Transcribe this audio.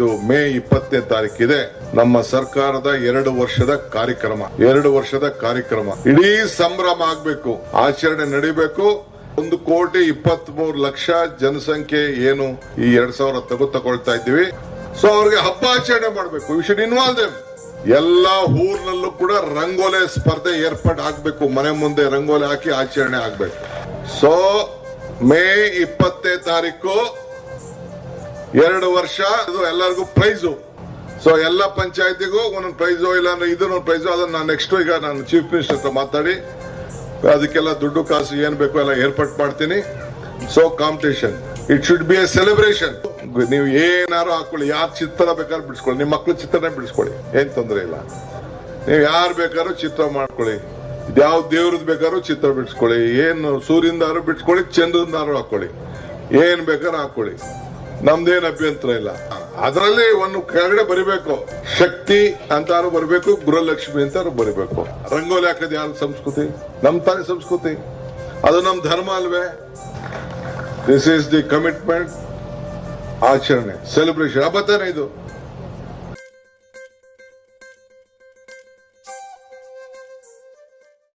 ಇದು ಮೇ ಇಪ್ಪತ್ತನೇ ತಾರೀಕಿದೆ ನಮ್ಮ ಸರ್ಕಾರದ ಎರಡು ವರ್ಷದ ಕಾರ್ಯಕ್ರಮ. ಎರಡು ವರ್ಷದ ಕಾರ್ಯಕ್ರಮ. ಇಡೀ ಸಂಭ್ರಮ ಆಗ್ಬೇಕು. ಆಚರಣೆ ನಡಿಬೇಕು. ಒಂದು ಕೋಟಿ ಇಪ್ಪತ್ತ್ ಮೂರು ಲಕ್ಷ ಜನಸಂಖ್ಯೆ ಏನು ಈ ಎರಡ್ ಸಾವಿರ ತಗೋ ತಗೊಳ್ತಾ ಇದ್ದೀವಿ. ಸೊ ಅವ್ರಿಗೆ ಹಬ್ಬ ಆಚರಣೆ ಮಾಡಬೇಕು. ವಿ ಶುಡ್ ಇನ್ವಾಲ್ವ್ ದೇಮ್ ಎಲ್ಲಾ ಊರ್ನಲ್ಲೂ ಕೂಡ ರಂಗೋಲೆ ಸ್ಪರ್ಧೆ ಏರ್ಪಾಡು ಆಗ್ಬೇಕು. ಮನೆ ಮುಂದೆ ರಂಗೋಲೆ ಹಾಕಿ ಆಚರಣೆ ಆಗ್ಬೇಕು. ಸೊ ಮೇ ಇಪ್ಪತ್ತನೇ ತಾರೀಕು ಎರಡು ವರ್ಷ ಇದು ಎಲ್ಲರಿಗೂ ಪ್ರೈಸು ಸೊ ಎಲ್ಲ ಪಂಚಾಯತಿಗೂ ಒಂದೊಂದು ಪ್ರೈಸು ಇಲ್ಲ ಅಂದ್ರೆ ಇದನ್ನೊಂದು ಪ್ರೈಸು ಅದನ್ನ ನಾನು ನೆಕ್ಸ್ಟ್ ಈಗ ನಾನು ಚೀಫ್ ಮಿನಿಸ್ಟರ್ ಹತ್ರ ಮಾತಾಡಿ. ಅದಕ್ಕೆಲ್ಲ ದುಡ್ಡು ಕಾಸು ಏನು ಬೇಕು ಎಲ್ಲ ಏರ್ಪಾಟ್ ಮಾಡ್ತೀನಿ. So competition it should be a celebration ನೀವು ಏನಾರು ಹಾಕೊಳ್ಳಿ, ಯಾರು ಚಿತ್ರ ಬೇಕಾದ್ರೂ ಬಿಡಿಸ್ಕೊಳ್ಳಿ, ನಿಮ್ಮ ಮಕ್ಳು ಚಿತ್ರನೇ ಬಿಡಿಸ್ಕೊಳ್ಳಿ, ಏನು ತೊಂದರೆ ಇಲ್ಲ. ನೀವು ಯಾರು ಬೇಕಾದ್ರೂ ಚಿತ್ರ ಮಾಡ್ಕೊಳ್ಳಿ ಯಾವ ದೇವ್ರದ್ದು ಬೇಕಾದ್ರೂ ಚಿತ್ರ ಬಿಡಿಸ್ಕೊಳ್ಳಿ, ಏನು ಸೂರ್ಯಂದಾರು ಬಿಡಿಸ್ಕೊಳ್ಳಿ ಚಂದ್ರದಾರು ಹಾಕೊಳ್ಳಿ, ಏನು ಬೇಕಾದ್ರೂ ಹಾಕೊಳ್ಳಿ. ನಮ್ದೇನ್ ಅಭ್ಯಂತರ ಇಲ್ಲ. ಅದರಲ್ಲಿ ಒಂದು ಕೆಳಗಡೆ ಬರಿಬೇಕು. ಶಕ್ತಿ ಅಂತಾರು ಬರಬೇಕು, ಗೃಹಲಕ್ಷ್ಮಿ ಅಂತಾರು ಬರಿಬೇಕು. ರಂಗೋಲಿ ಹಾಕೋದು ಯಾರ ಸಂಸ್ಕೃತಿ? ನಮ್ ತಾನೇ ಸಂಸ್ಕೃತಿ. ಅದು ನಮ್ ಧರ್ಮ ಅಲ್ವೇ? ದಿಸ್ ಈಸ್ ದಿ ಕಮಿಟ್ಮೆಂಟ್ ಆಚರಣೆ ಸೆಲೆಬ್ರೇಷನ್ ಹಬ್ಬ ತಾನೇ ಇದು.